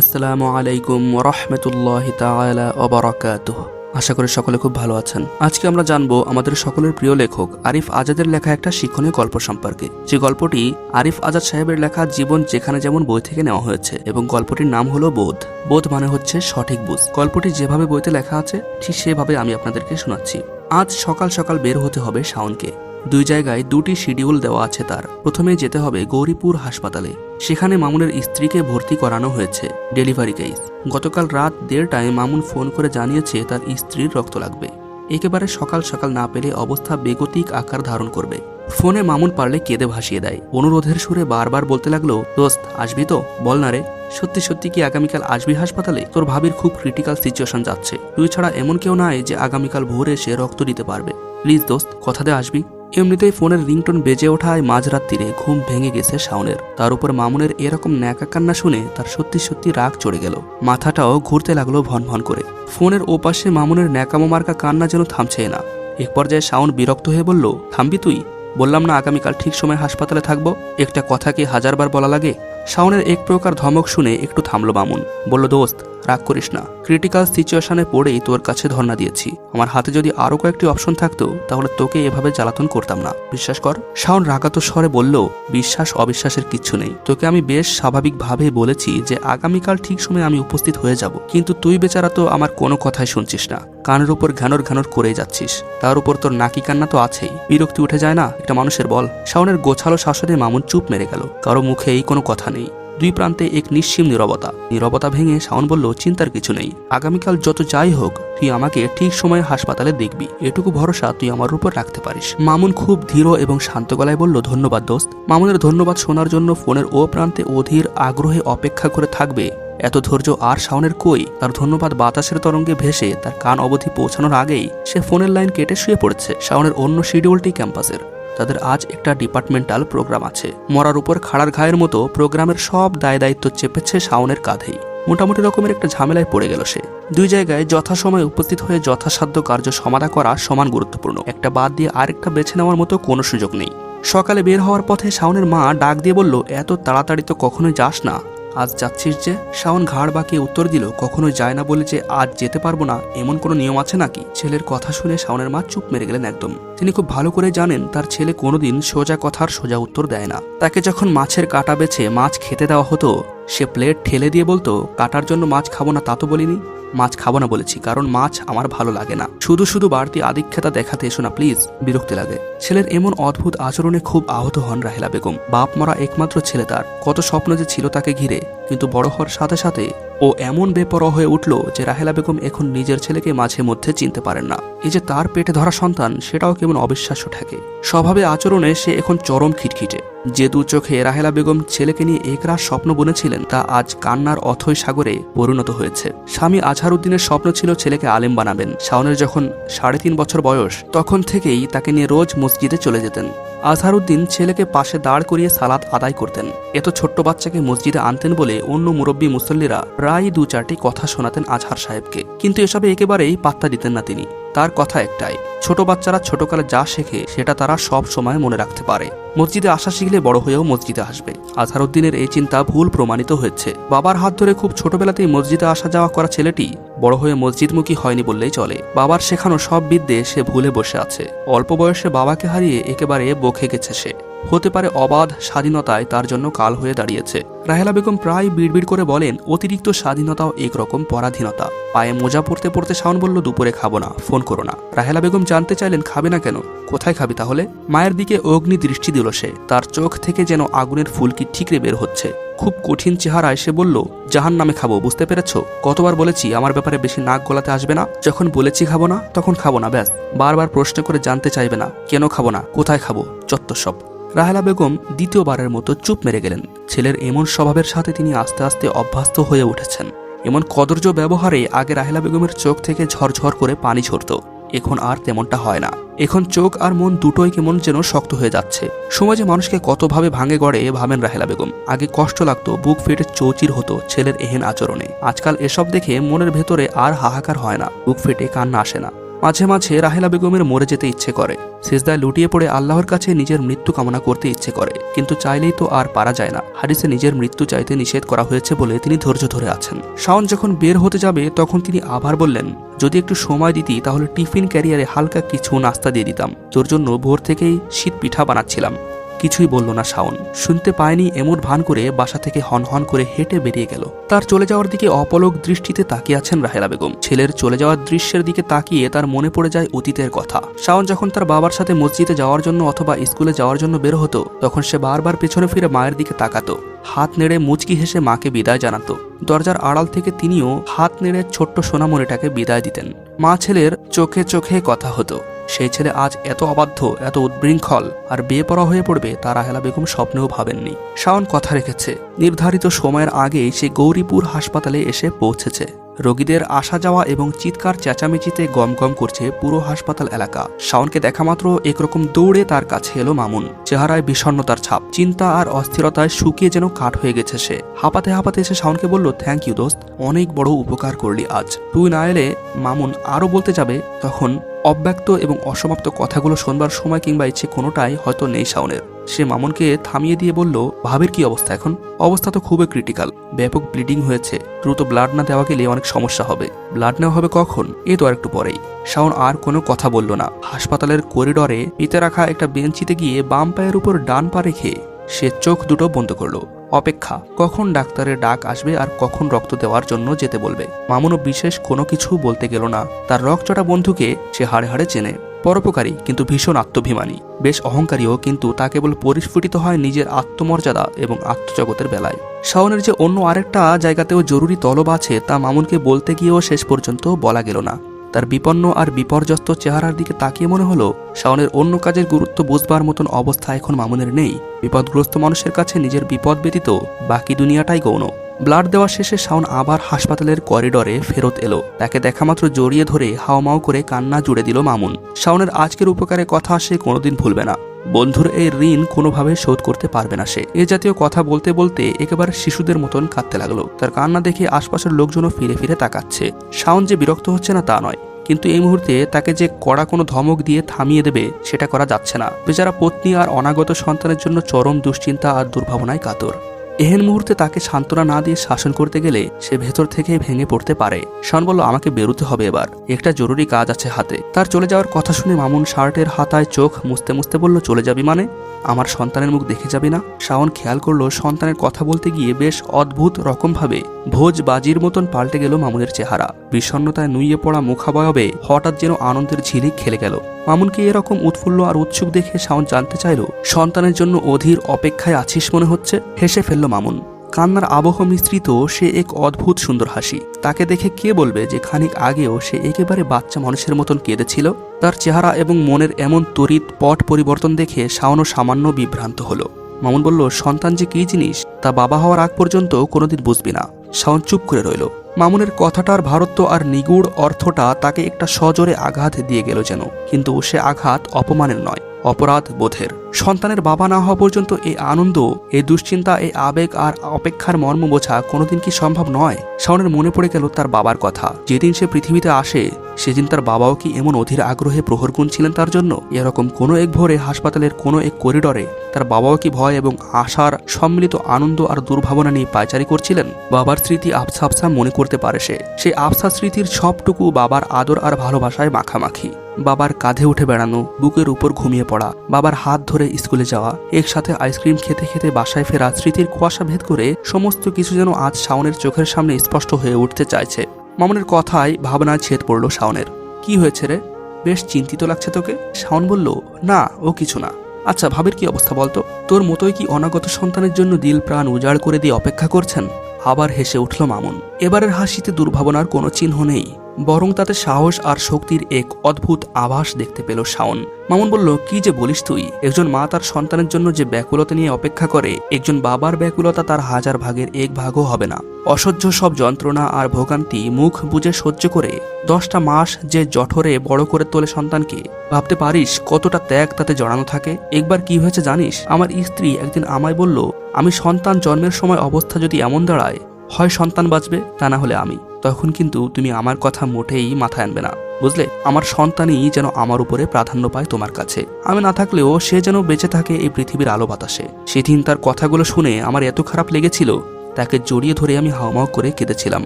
আসসালামু আলাইকুম ওরহমতুল্লাহ তাআলা ওবারাকাতুহ। আশা করি সকলে খুব ভালো আছেন। আজকে আমরা জানব আমাদের সকলের প্রিয় লেখক আরিফ আজাদের লেখা একটা শিক্ষণীয় গল্প সম্পর্কে। যে গল্পটি আরিফ আজাদ সাহেবের লেখা জীবন যেখানে যেমন বই থেকে নেওয়া হয়েছে এবং গল্পটির নাম হলো বোধ। বোধ মানে হচ্ছে সঠিক বুঝ। গল্পটি যেভাবে বইতে লেখা আছে, ঠিক সেভাবে আমি আপনাদেরকে শোনাচ্ছি। আজ সকাল সকাল বের হতে হবে শাওনকে। দুই জায়গায় দুটি শিডিউল দেওয়া আছে তার। প্রথমে যেতে হবে গৌরীপুর হাসপাতালে। সেখানে মামুনের স্ত্রীকে ভর্তি করানো হয়েছে ডেলিভারি কেস। গতকাল রাত দেড়টায় মামুন ফোন করে জানিয়েছে তার স্ত্রীর রক্ত লাগবে। একেবারে সকাল সকাল না পেলে অবস্থা বেগতিক আকার ধারণ করবে। ফোনে মামুন পারলে কেঁদে ভাসিয়ে দেয়। অনুরোধের সুরে বারবার বলতে লাগল, দোস্ত, আসবি তো? বল না রে। সত্যি সত্যি কি আগামীকাল আসবি হাসপাতালে? তোর ভাবির খুব ক্রিটিক্যাল সিচুয়েশন যাচ্ছে। তুই ছাড়া এমন কেউ নাই যে আগামীকাল ভোরে এসে রক্ত দিতে পারবে। প্লিজ দোস্ত কথা আসবি। এমনিতেই ফোনের রিংটোন বেজে ওঠায় মাঝরাত্রিরে ঘুম ভেঙে গেছে শাওনের। তার উপর মামুনের এরকম ন্যাকা কান্না শুনে তার সত্যি সত্যি রাগ চড়ে গেল। মাথাটাও ঘুরতে লাগল ভন ভন করে। ফোনের ওপাশে মামুনের ন্যাকামো মার্কা কান্না যেন থামছে না। এক পর্যায়ে শাওন বিরক্ত হয়ে বলল, থামবি তুই? বললাম না আগামীকাল ঠিক সময় হাসপাতালে থাকব। একটা কথা কি হাজারবার বলা লাগে? শাওনের এক প্রকার ধমক শুনে একটু থামলো মামুন। বলল, দোস্ত রাগ করিস না। ক্রিটিক্যাল সিচুয়েশনে পড়েই তোর কাছে ধর্ণা দিয়েছি। আমার হাতে যদি আরও কয়েকটি অপশন থাকতো, তাহলে তোকে এভাবে জ্বালাতন করতাম না। বিশ্বাস কর, শাওন রাগাত স্বরে বলল, বিশ্বাস অবিশ্বাসের কিচ্ছু নেই। তোকে আমি বেশ স্বাভাবিকভাবে বলেছি যে আগামীকাল ঠিক সময় আমি উপস্থিত হয়ে যাব। কিন্তু তুই বেচারা তো আমার কোনো কথাই শুনছিস না। কানের উপর ঘ্যানর ঘ্যানর করে যাচ্ছিস। তার উপর তোর নাকি কান্না তো আছেই। বিরক্তি উঠে যায় না? একটা মানুষের বল। শাওনের গোছালো শাসনে মামুন চুপ মেরে গেল। কারও মুখে এই কোনো কথা নেই। দুই প্রান্তে এক নিঃসীম নীরবতা। নীরবতা ভেঙে শাওন বলল, চিন্তার কিছু নেই। আগামীকাল যত যাই হোক, তুই আমাকে ঠিক সময়ে হাসপাতালে দেখবি। এটুকু ভরসা তুই আমার উপর রাখতে পারিস। মামুন খুব ধীর এবং শান্ত গলায় বলল, ধন্যবাদ দোস্ত। মামুনের ধন্যবাদ শোনার জন্য ফোনের ও প্রান্তে অধীর আগ্রহে অপেক্ষা করে থাকবে। এত ধৈর্য আর শাওনের কই? তার ধন্যবাদ বাতাসের তরঙ্গে ভেসে তার কান অবধি পৌঁছানোর আগেই সে ফোনের লাইন কেটে শুয়ে পড়েছে। শাওনের অন্য শিডিউলটি ক্যাম্পাসের। তাদের আজ একটা ডিপার্টমেন্টাল প্রোগ্রাম আছে। মরার উপর খাড়ার ঘায়ের মতো প্রোগ্রামের সব দায় দায়িত্ব চেপেছে শাওনের কাঁধেই। মোটামুটি রকমের একটা ঝামেলায় পড়ে গেল সে। দুই জায়গায় যথাসময়ে উপস্থিত হয়ে যথাসাধ্য কার্য সমাধা করা সমান গুরুত্বপূর্ণ। একটা বাদ দিয়ে আরেকটা বেছে নেওয়ার মতো কোনো সুযোগ নেই। সকালে বের হওয়ার পথে শাওনের মা ডাক দিয়ে বলল, এত তাড়াতাড়ি তো কখনোই যাস না। আজ যাচ্ছিস যে? শাওন ঘাড় বাঁকিয়ে উত্তর দিল, কখনোই যায় না বলে যে আজ যেতে পারব না, এমন কোনো নিয়ম আছে নাকি? ছেলের কথা শুনে শাওনের মা চুপ মেরে গেলেন একদম। তিনি খুব ভালো করে জানেন, তার ছেলে কোনোদিন সোজা কথার সোজা উত্তর দেয় না। তাকে যখন মাছের কাটা বেছে মাছ খেতে দেওয়া হতো, সে প্লেট ঠেলে দিয়ে বলতো, কাটার জন্য মাছ খাব না তা তো বলিনি, মাছ খাব না বলেছি, কারণ মাছ আমার ভালো লাগে না। শুধু শুধু বাড়তি আদিক্ষেতা দেখাতে এসো না, প্লিজ। বিরক্তি লাগে। ছেলের এমন অদ্ভুত আচরণে খুব আহত হন রাহেলা বেগম। বাপ মরা একমাত্র ছেলে তার। কত স্বপ্ন যে ছিল তাকে ঘিরে, কিন্তু বড় হওয়ার সাথে সাথে ও এমন বেপরোয়া হয়ে উঠল যে রাহেলা বেগম এখন নিজের ছেলেকে মাঝে মধ্যে চিনতে পারেন না। এই যে তার পেটে ধরা সন্তান, সেটাও কেমন অবিশ্বাস্য ঠেকে। স্বভাবে আচরণে সে এখন চরম খিটখিটে। যে দু চোখে রাহেলা বেগম ছেলেকে নিয়ে একরাশ স্বপ্ন বুনেছিলেন, তা আজ কান্নার অথৈ সাগরে পরিণত হয়েছে। স্বামী আজহারউদ্দিনের স্বপ্ন ছিল ছেলেকে আলেম বানাবেন। শাওনের যখন সাড়ে তিন বছর বয়স, তখন থেকেই তাকে নিয়ে রোজ মসজিদে চলে যেতেন। আজহারউদ্দিন ছেলেকে পাশে দাঁড় করিয়ে সালাত আদায় করতেন। এত ছোট্ট বাচ্চাকে মসজিদে আনতেন বলে অন্য মুরব্বী মুসল্লিরা প্রায় দু চারটি কথা শোনাতেন আজহার সাহেবকে। কিন্তু এসবে একেবারেই পাত্তা দিতেন না তিনি। তার কথা একটাই, ছোট বাচ্চারা ছোটকালে যা শেখে সেটা তারা সব সময় মনে রাখতে পারে। মসজিদে আসা শিখলে বড় হয়েও মসজিদে আসবে। আজহারউদ্দিনের এই চিন্তা ভুল প্রমাণিত হয়েছে। বাবার হাত ধরে খুব ছোটবেলাতেই মসজিদে আসা যাওয়া করা ছেলেটি বড় হয়ে মসজিদমুখী হয়নি বললেই চলে। বাবার শেখানো সব বিদ্যে সে ভুলে বসে আছে। অল্প বয়সে বাবাকে হারিয়ে একেবারে বকে গেছে সে। হতে পারে অবাধ স্বাধীনতায় তার জন্য কাল হয়ে দাঁড়িয়েছে। রাহেলা বেগম প্রায় বিড়বিড় করে বলেন, অতিরিক্ত স্বাধীনতাও একরকম পরাধীনতা। পায়ে মোজা পড়তে পড়তে শাওন বলল, দুপুরে খাব না, ফোন করো না। রাহেলা বেগম জানতে চাইলেন, খাবে না কেন? কোথায় খাবি তাহলে? মায়ের দিকে অগ্নি দৃষ্টি দিল সে। তার চোখ থেকে যেন আগুনের ফুলকি ঠিকরে বের হচ্ছে। খুব কঠিন চেহারায় সে বলল জাহান নামে খাব, বুঝতে পেরেছ? কতবার বলেছি, আমার ব্যাপারে বেশি নাক গলাতে আসবে না। যখন বলেছি খাব না, তখন খাব না, ব্যাস। বারবার প্রশ্ন করে জানতে চাইবে না, কেন খাব না, কোথায় খাব, চত্বর সব। রাহেলা বেগম দ্বিতীয়বারের মতো চুপ মেরে গেলেন। ছেলের এমন স্বভাবের সাথে তিনি আস্তে আস্তে অভ্যস্ত হয়ে উঠেছেন। এমন কদর্য ব্যবহারে আগে রাহেলা বেগমের চোখ থেকে ঝরঝর করে পানি ঝরত। এখন আর তেমনটা হয় না। এখন চোখ আর মন দুটোই কেমন যেন শক্ত হয়ে যাচ্ছে। সমাজে মানুষকে কতভাবে ভাঙে গড়ে ভাবেন রাহেলা বেগম। আগে কষ্ট লাগতো, বুক ফেটে চৌচির হতো ছেলের এহেন আচরণে। আজকাল এসব দেখে মনের ভেতরে আর হাহাকার হয় না। বুক ফেটে কান্না আসে না। মাঝে মাঝে রাহেলা বেগমের মরে যেতে ইচ্ছে করে। সেজদায় লুটিয়ে পড়ে আল্লাহর কাছে নিজের মৃত্যু কামনা করতে ইচ্ছে করে। কিন্তু চাইলেই তো আর পারা যায় না। হারিসে নিজের মৃত্যু চাইতে নিষেধ করা হয়েছে বলে তিনি ধৈর্য ধরে আছেন। শাওন যখন বের হতে যাবে, তখন তিনি আবার বললেন, যদি একটু সময় দিতি, তাহলে টিফিন ক্যারিয়ারে হালকা কিছু নাস্তা দিয়ে দিতাম। তোর জন্য ভোর থেকেই শীত পিঠা বানাচ্ছিলাম। কিছুই বলল না শাওন। শুনতে পায়নি এমন ভান করে বাসা থেকে হন হন করে হেঁটে বেরিয়ে গেল। তার চলে যাওয়ার দিকে অপলক দৃষ্টিতে তাকিয়ে আছেন রাহেলা বেগম। ছেলের চলে যাওয়ার দৃশ্যের দিকে তাকিয়ে তার মনে পড়ে যায় অতীতের কথা। শাওন যখন তার বাবার সাথে মসজিদে যাওয়ার জন্য অথবা স্কুলে যাওয়ার জন্য বের হতো, তখন সে বারবার পেছনে ফিরে মায়ের দিকে তাকাতো। হাত নেড়ে মুচকি হেসে মাকে বিদায় জানাতো। দরজার আড়াল থেকে তিনিও হাত নেড়ে ছোট্ট সোনামণিটাকে বিদায় দিতেন। মা ছেলের চোখে চোখে কথা হতো। সেই ছেলে আজ এত অবাধ্য এত উদ্বৃঙ্খল আর বিয়ে পড়া হয়ে পড়বে তা রাহেলা বেগম স্বপ্নেও ভাবেননি। শাওন কথা রেখেছে, নির্ধারিত সময়ের আগেই সে গৌরীপুর হাসপাতালে এসে পৌঁছেছে। রোগীদের আসা যাওয়া এবং চিৎকার চেঁচামেচিতে গম গম করছে পুরো হাসপাতাল এলাকা। শাওনকে দেখা মাত্র একরকম দৌড়ে তার কাছে এলো মামুন। চেহারায় বিষণ্ণতার ছাপ, চিন্তা আর অস্থিরতায় শুকিয়ে যেন কাঠ হয়ে গেছে সে। হাঁপাতে হাঁপাতে এসে শাওনকে বলল, থ্যাংক ইউ দোস্ত, অনেক বড় উপকার করলি আজ। তুই না এলে মামুন আরও বলতে যাবে, তখন অব্যক্ত এবং অসমাপ্ত কথাগুলো শোনবার সময় কিংবা ইচ্ছে কোনোটাই হয়তো নেই শাওনের। সে মামুনকে থামিয়ে দিয়ে বলল, ভাবের কি অবস্থা এখন? অবস্থা তো খুবই ক্রিটিক্যাল ব্যাপক ব্লিডিং হয়েছে। দ্রুত ব্লাড না দেওয়া গেলে অনেক সমস্যা হবে। ব্লাড নেওয়া হবে কখন? এ তো আর একটু পরেই। শাওন আর কোনো কথা বলল না। হাসপাতালের করিডরে পিতে রাখা একটা বেঞ্চিতে গিয়ে বাম পায়ের উপর ডান পা রেখে সে চোখ দুটো বন্ধ করল। অপেক্ষা, কখন ডাক্তারের ডাক আসবে আর কখন রক্ত দেওয়ার জন্য যেতে বলবে? মামুনও বিশেষ কোনো কিছু বলতে গেল না। তার রকচটা বন্ধুকে সে হাড়ে হাড়ে চেনে। পরোপকারী, কিন্তু ভীষণ আত্মভিমানী। বেশ অহংকারীও কিন্তু তা কেবল পরিস্ফুটিত হয় নিজের আত্মমর্যাদা এবং আত্মজগতের বেলায়। শাওনের যে অন্য আরেকটা জায়গাতেও জরুরি তলব আছে তা মামুনকে বলতে গিয়েও শেষ পর্যন্ত বলা গেল না। তার বিপন্ন আর বিপর্যস্ত চেহারার দিকে তাকিয়ে মনে হলো, শাওনের অন্য কাজের গুরুত্ব বুঝবার মতন অবস্থা এখন মামুনের নেই। বিপদগ্রস্ত মানুষের কাছে নিজের বিপদ ব্যতীত বাকি দুনিয়াটাই গৌণ। ব্লাড দেওয়া শেষে শাওন আবার হাসপাতালের করিডরে ফেরত এলো। তাকে দেখামাত্র জড়িয়ে ধরে হাওমাও করে কান্না জুড়ে দিল মামুন। শাওনের আজকের উপকারের কথা সে কোনোদিন ভুলবে না। বন্ধুর, এই ঋণ কোনোভাবে শোধ করতে পারবে না সে। এ জাতীয় কথা বলতে বলতে একেবারে শিশুদের মতন কাঁদতে লাগল। তার কান্না দেখে আশপাশের লোকজনও ফিরে ফিরে তাকাচ্ছে। শাওন যে বিরক্ত হচ্ছে না তা নয়, কিন্তু এই মুহূর্তে তাকে যে কড়া কোনো ধমক দিয়ে থামিয়ে দেবে, সেটা করা যাচ্ছে না। বেচারা পত্নী আর অনাগত সন্তানের জন্য চরম দুশ্চিন্তা আর দুর্ভাবনায় কাতর। এহেন মুহূর্তে তাকে সান্ত্বনা না দিয়ে শাসন করতে গেলে সে ভেতর থেকে ভেঙে পড়তে পারে। শান বলল, আমাকে বেরোতে হবে এবার। একটা জরুরি কাজ আছে হাতে। তার চলে যাওয়ার কথা শুনে মামুন শার্টের হাতায় চোখ মুছতে মুছতে বলল, চলে যাবি মানে? আমার সন্তানের মুখ দেখে যাবি না? শাওন খেয়াল করল, সন্তানের কথা বলতে গিয়ে বেশ অদ্ভুত রকমভাবে ভোজ বাজির মতন পাল্টে গেল মামুনের চেহারা। বিষণ্ণতায় নুইয়ে পড়া মুখাবয়বে হঠাৎ যেন আনন্দের ঝিলিক খেলে গেল। মামুনকে এরকম উৎফুল্ল আর উৎসুক দেখে শাওন জানতে চাইল, সন্তানের জন্য অধীর অপেক্ষায় আছিস মনে হচ্ছে? হেসে ফেলল মামুন। কান্নার আবহ মিশ্রিত, সে এক অদ্ভুত সুন্দর হাসি। তাকে দেখে কে বলবে যে খানিক আগেও সে একেবারে বাচ্চা মানুষের মতন কেঁদেছিল? তার চেহারা এবং মনের এমন তড়িৎ পট পরিবর্তন দেখে শাওনও সামান্য বিভ্রান্ত হলো। মামুন বলল, সন্তান যে কী জিনিস? তা বাবা হওয়ার আগ পর্যন্ত কোনোদিন বুঝবি না। শাওন চুপ করে রইল। মামুনের কথাটার ভারত্ব আর নিগুড় অর্থটা তাকে একটা সজোরে আঘাত দিয়ে গেল যেন, কিন্তু সে আঘাত অপমানের নয়। অপরাধ বোধের। সন্তানের বাবা না হওয়া পর্যন্ত এই আনন্দ, এই দুশ্চিন্তা, এই আবেগ আর অপেক্ষার মর্ম বোঝা কোনোদিন কি সম্ভব নয়? শাওনের মনে পড়ে গেল তার বাবার কথা। যেদিন সে পৃথিবীতে আসে, সেদিন তার বাবাও কি এমন অধীর আগ্রহে প্রহর ছিলেন তার জন্য? এরকম কোনো এক ভোরে হাসপাতালের কোনো এক করিডরে তার বাবাও কি ভয় এবং আশার সম্মিলিত আনন্দ আর দুর্ভাবনা নিয়ে পায়চারি করছিলেন? বাবার স্মৃতি আবছা আবছা মনে করতে পারে সে। সেই আবছা স্মৃতির সবটুকু বাবার আদর আর ভালোবাসায় মাখামাখি। বাবার কাঁধে উঠে বেড়ানো, বুকের উপর ঘুমিয়ে পড়া, বাবার হাত ধরে স্কুলে যাওয়া, একসাথে আইসক্রিম খেতে খেতে বাসায় ফেরা, স্মৃতির কুয়াশা ভেদ করে সমস্ত কিছু যেন আজ শাওনের চোখের সামনে স্পষ্ট হয়ে উঠতে চাইছে। মামনের কথায় ভাবনায় ছেদ পড়ল শাওনের। কি হয়েছে রে? বেশ চিন্তিত লাগছে তোকে? শাওন বলল, না, ও কিছু না। আচ্ছা ভাবের কি অবস্থা বলতো? তোর মতোই কি অনাগত সন্তানের জন্য দিল প্রাণ উজাড় করে দিয়ে অপেক্ষা করছেন? আবার হেসে উঠল মামুন। এবারের হাসিতে দুর্ভাবনার কোনো চিহ্ন নেই। বরং তাতে সাহস আর শক্তির এক অদ্ভুত আভাস দেখতে পেল শাওন। মামুন বলল, কি যে বলিস তুই? একজন মা তার সন্তানের জন্য যে ব্যাকুলতা নিয়ে অপেক্ষা করে, একজন বাবার ব্যাকুলতা তার হাজার ভাগের এক ভাগও হবে না। অসহ্য সব যন্ত্রণা আর ভোগান্তি মুখ বুঝে সহ্য করে দশটা মাস যে জঠরে বড় করে তোলে সন্তানকে, ভাবতে পারিস কতটা ত্যাগ তাতে জড়ানো থাকে? একবার কি হয়েছে জানিস? আমার স্ত্রী একদিন আমায় বলল, আমি সন্তান জন্মের সময় অবস্থা যদি এমন দাঁড়ায় হয় সন্তান বাঁচবে, তা না হলে আমি। তখন কিন্তু তুমি আমার কথা মোটেই মাথায় আনবে না, বুঝলে? আমার সন্তানই যেন আমার উপরে প্রাধান্য পায় তোমার কাছে। আমি না থাকলেও সে যেন বেঁচে থাকে এই পৃথিবীর আলো বাতাসে। সেদিন তার কথাগুলো শুনে আমার এত খারাপ লেগেছিল, তাকে জড়িয়ে ধরে আমি হাওমাও করে কেঁদেছিলাম।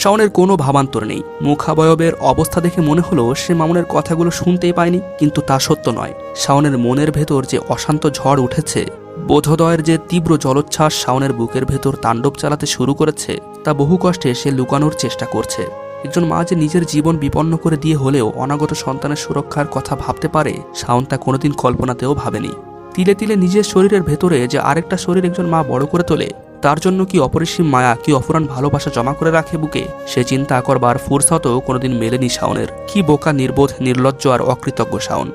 শাওনের কোনো ভাবান্তর নেই। মুখাবয়বের অবস্থা দেখে মনে হলো সে মামুনের কথাগুলো শুনতেই পায়নি, কিন্তু তা সত্য নয়। শাওনের মনের ভেতর যে অশান্ত ঝড় উঠেছে বোধোদয়ের যে তীব্র জলোচ্ছ্বাস শাওনের বুকের ভেতর তাণ্ডব চালাতে শুরু করেছে, তা বহু কষ্টে সে লুকানোর চেষ্টা করছে। একজন মা যে নিজের জীবন বিপন্ন করে দিয়ে হলেও অনাগত সন্তানের সুরক্ষার কথা ভাবতে পারে, শাওন তা কোনোদিন কল্পনাতেও ভাবেনি। তিলে তিলে নিজের শরীরের ভেতরে যে আরেকটা শরীর একজন মা বড় করে তোলে, তার জন্য কি অপরিসীম মায়া, কি অফুরান ভালোবাসা জমা করে রাখে বুকে, সে চিন্তা করবার ফুরসতও কোনোদিন মেলেনি শাওনের। কি বোকা, নির্বোধ, নির্লজ্জ আর অকৃতজ্ঞ শাওন।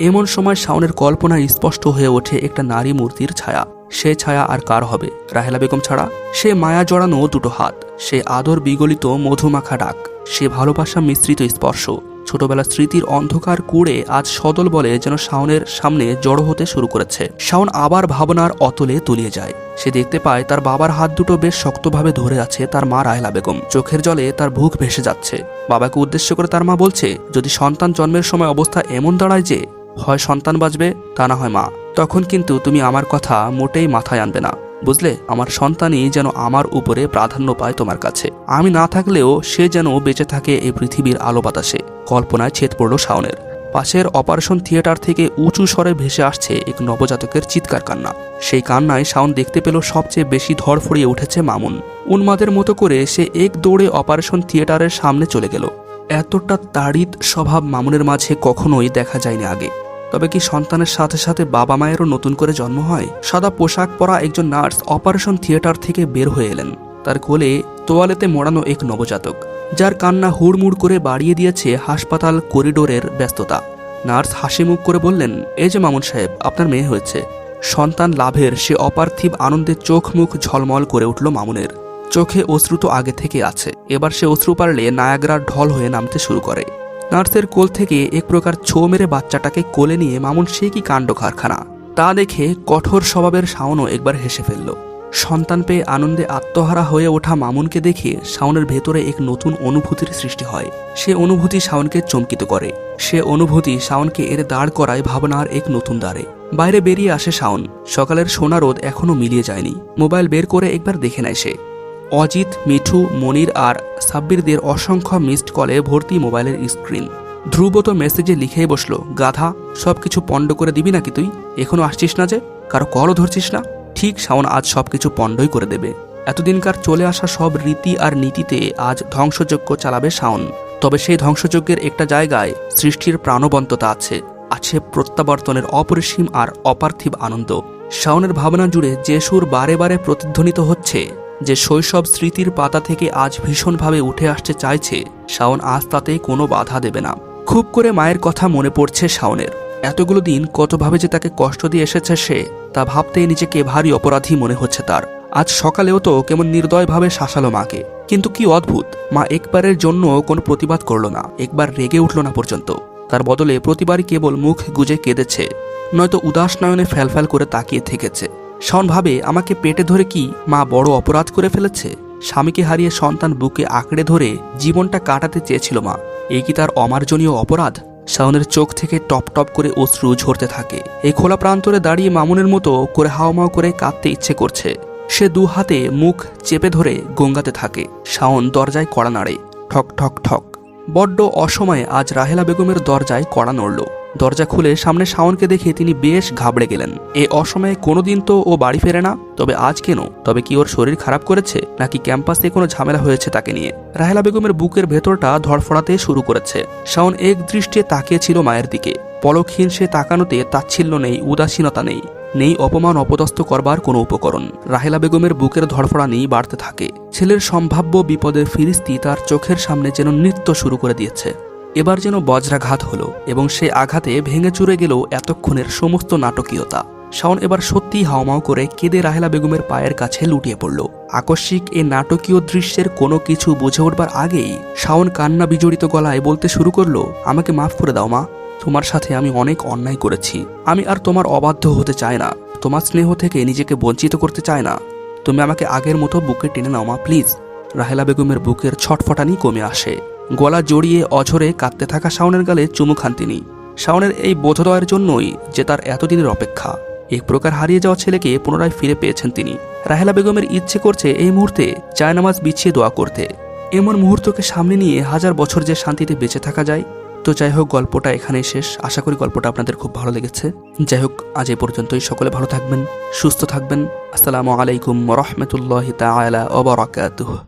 এমন সময় শাওনের কল্পনায় স্পষ্ট হয়ে ওঠে একটা নারী মূর্তির ছায়া। সে ছায়া আর কার হবে? রাহেলা বেগম ছাড়া? সে মায়া জড়ানো দুটো হাত। সে আদর বিগলিত মধুমাখা ডাক। সে ভালোবাসা মিশ্রিত স্পর্শ। ছোটবেলার স্মৃতির অন্ধকার কুড়ে আজ সদল বলে যেন শাওনের সামনে জড়ো হতে শুরু করেছে। শাওন আবার ভাবনার অতলে তলিয়ে যায়। সে দেখতে পায় তার বাবার হাত দুটো বেশ শক্তভাবে ধরে আছে তার মা রায়লা বেগম। চোখের জলে তার বুক ভেসে যাচ্ছে। বাবাকে উদ্দেশ্য করে তার মা বলছে, যদি সন্তান জন্মের সময় অবস্থা এমন দাঁড়ায় যে হয় সন্তান বাঁচবে, তা না হয় মা। তখন কিন্তু তুমি আমার কথা মোটেই মাথায় আনবে না, বুঝলে? আমার সন্তানই যেন আমার উপরে প্রাধান্য পায় তোমার কাছে। আমি না থাকলেও সে যেন বেঁচে থাকে এই পৃথিবীর আলো বাতাসে। কল্পনায় ছেদ পড়ল শাওনের। পাশের অপারেশন থিয়েটার থেকে উঁচু স্বরে ভেসে আসছে এক নবজাতকের চিৎকার কান্না। সেই কান্নায় শাওন দেখতে পেল সবচেয়ে বেশি ধরফড়িয়ে উঠেছে মামুন। উন্মাদের মতো করে সে এক দৌড়ে অপারেশন থিয়েটারের সামনে চলে গেল। এতটা তাড়িত স্বভাব মামুনের মাঝে কখনোই দেখা যায়নি আগে। তবে কি সন্তানের সাথে সাথে বাবা মায়েরও নতুন করে জন্ম হয়? সাদা পোশাক পরা একজন নার্স অপারেশন থিয়েটার থেকে বের হয়ে এলেন। তার কোলে তোয়ালেতে মোড়ানো এক নবজাতক, যার কান্না হুড়মুড় করে বাড়িয়ে দিয়েছে হাসপাতাল করিডোরের ব্যস্ততা। নার্স হাসি মুখ করে বললেন এই যে মামুন সাহেব, আপনার মেয়ে হয়েছে। সন্তান লাভের সে অপার্থিব আনন্দে চোখ মুখ ঝলমল করে উঠল মামুনের। চোখে অশ্রু তো আগে থেকে আছে। এবার সে অশ্রু পারলে নায়াগ্রার ঢল হয়ে নামতে শুরু করে। নার্সের কোল থেকে এক প্রকার ছো মেরে বাচ্চাটাকে কোলে নিয়ে মামুন সে কি কাণ্ড কারখানা? তা দেখে কঠোর স্বভাবের শাওনও একবার হেসে ফেলল। সন্তান পেয়ে আনন্দে আত্মহারা হয়ে ওঠা মামুনকে দেখে শাওনের ভেতরে এক নতুন অনুভূতির সৃষ্টি হয়। সে অনুভূতি শাওনকে চমকিত করে। সে অনুভূতি শাওনকে এর দাঁড় করায় ভাবনার এক নতুন দ্বারে। বাইরে বেরিয়ে আসে শাওন। সকালের সোনা রোদ এখনও মিলিয়ে যায়নি। মোবাইল বের করে একবার দেখে নেয় সে। অজিত, মিঠু, মনির আর সাব্বিরদের অসংখ্য মিসড কলে ভর্তি মোবাইলের স্ক্রিন। ধ্রুব তো মেসেজে লিখেই বসল, গাধা সব কিছু পণ্ড করে দিবি নাকি তুই? এখনও আসছিস না যে? কারও কলও ধরছিস না? ঠিক, শাওন আজ সব কিছু পণ্ডই করে দেবে। এতদিনকার চলে আসা সব রীতি আর নীতিতে আজ ধ্বংসযজ্ঞ চালাবে শাওন। তবে সেই ধ্বংসযজ্ঞের একটা জায়গায় সৃষ্টির প্রাণবন্ততা আছে। আছে প্রত্যাবর্তনের অপরিসীম আর অপার্থিব আনন্দ। শাওনের ভাবনা জুড়ে যে সুর বারে বারে প্রতিধ্বনিত হচ্ছে। যে শৈশব স্মৃতির পাতা থেকে আজ ভীষণভাবে উঠে আসতে চাইছে শাওন, আজ তাতে কোনো বাধা দেবে না। খুব করে মায়ের কথা মনে পড়ছে শাওনের। এতগুলো দিন কতভাবে যে তাকে কষ্ট দিয়ে এসেছে সে, তা ভাবতেই নিজেকে ভারী অপরাধী মনে হচ্ছে তার। আজ সকালেও তো কেমন নির্দয়ভাবে শাসালো মাকে। কিন্তু কি অদ্ভুত, মা একবারের জন্য কোনো প্রতিবাদ করল না, একবার রেগে উঠল না পর্যন্ত। তার বদলে প্রতিবারই কেবল মুখ গুজে কেঁদেছে, নয়তো উদাস নয়নে ফ্যালফ্যাল করে তাকিয়ে থেকেছে। শাওন ভাবে, আমাকে পেটে ধরে কি মা বড় অপরাধ করে ফেলেছে? স্বামীকে হারিয়ে সন্তান বুকে আঁকড়ে ধরে জীবনটা কাটাতে চেয়েছিল মা। এই কি তার অমার্জনীয় অপরাধ? শাওনের চোখ থেকে টপ টপ করে অশ্রু ঝরতে থাকে। এই খোলা প্রান্তরে দাঁড়িয়ে মামুনের মতো করে হাওমাও করে কাঁদতে ইচ্ছে করছে। সে দু হাতে মুখ চেপে ধরে গঙ্গাতে থাকে। শাওন দরজায় কড়া নাড়ে। ঠক ঠক ঠক। বড্ড অসময়ে আজ রাহেলা বেগমের দরজায় কড়া নড়ল। দরজা খুলে সামনে শাওনকে দেখে তিনি বেশ ঘাবড়ে গেলেন। এ অসময়ে কোনোদিন তো ও বাড়ি ফেরে না, তবে আজ কেন? তবে কি ওর শরীর খারাপ করেছে, নাকি ক্যাম্পাসে কোনো ঝামেলা হয়েছে তাকে নিয়ে? রাহেলা বেগমের বুকের ভেতরটা ধড়ফড়াতে শুরু করেছে। শাওন এক দৃষ্টিতে তাকিয়েছিল মায়ের দিকে। পলকহীন সে তাকানোতে তাচ্ছিল্য নেই, উদাসীনতা নেই। নেই অপমান অপদস্থ করবার কোনো উপকরণ। রাহেলা বেগমের বুকের ধড়ফড়ানি বাড়তে থাকে। ছেলের সম্ভাব্য বিপদের ফিরিস্তি তার চোখের সামনে যেন নৃত্য শুরু করে দিয়েছে। এবার যেন বজ্রাঘাত হলো এবং সে আঘাতে ভেঙে চুরে গেল এতক্ষণের সমস্ত নাটকীয়তা। শাওন এবার সত্যিই হাওমাও করে কেঁদে রাহেলা বেগমের পায়ের কাছে লুটিয়ে পড়ল। আকস্মিক এ নাটকীয় দৃশ্যের কোনো কিছু বুঝে উঠবার আগেই শাওন কান্না বিজড়িত গলায় বলতে শুরু করল, আমাকে মাফ করে দাও মা, তোমার সাথে আমি অনেক অন্যায় করেছি। আমি আর তোমার অবাধ্য হতে চাই না। তোমার স্নেহ থেকে নিজেকে বঞ্চিত করতে চাই না। তুমি আমাকে আগের মতো বুকে টেনে নাও মা, প্লিজ। রাহেলা বেগমের বুকের ছটফটানি কমে আসে। গলা জড়িয়ে অঝরে কাঁদতে থাকা শাওনের গালে চুমু খান তিনি। শাওনের এই বোধোদয়ের জন্যই যে তার এতদিনের অপেক্ষা। এক প্রকার হারিয়ে যাওয়া ছেলেকে পুনরায় ফিরে পেয়েছেন তিনি। রাহেলা বেগমের ইচ্ছে করছে এই মুহূর্তে জায়নামাজ বিছিয়ে দোয়া করতে। এমন মুহূর্তকে সামনে নিয়ে হাজার বছর যে শান্তিতে বেঁচে থাকা যায়, তো যাই হোক, গল্পটা এখানেই শেষ। আশা করি গল্পটা আপনাদের খুব ভালো লেগেছে। যাই হোক, আজ এ পর্যন্তই। সকলে ভালো থাকবেন, সুস্থ থাকবেন। আসসালামু আলাইকুম রহমতুল্লাহ তালা ওবরাকাতুহ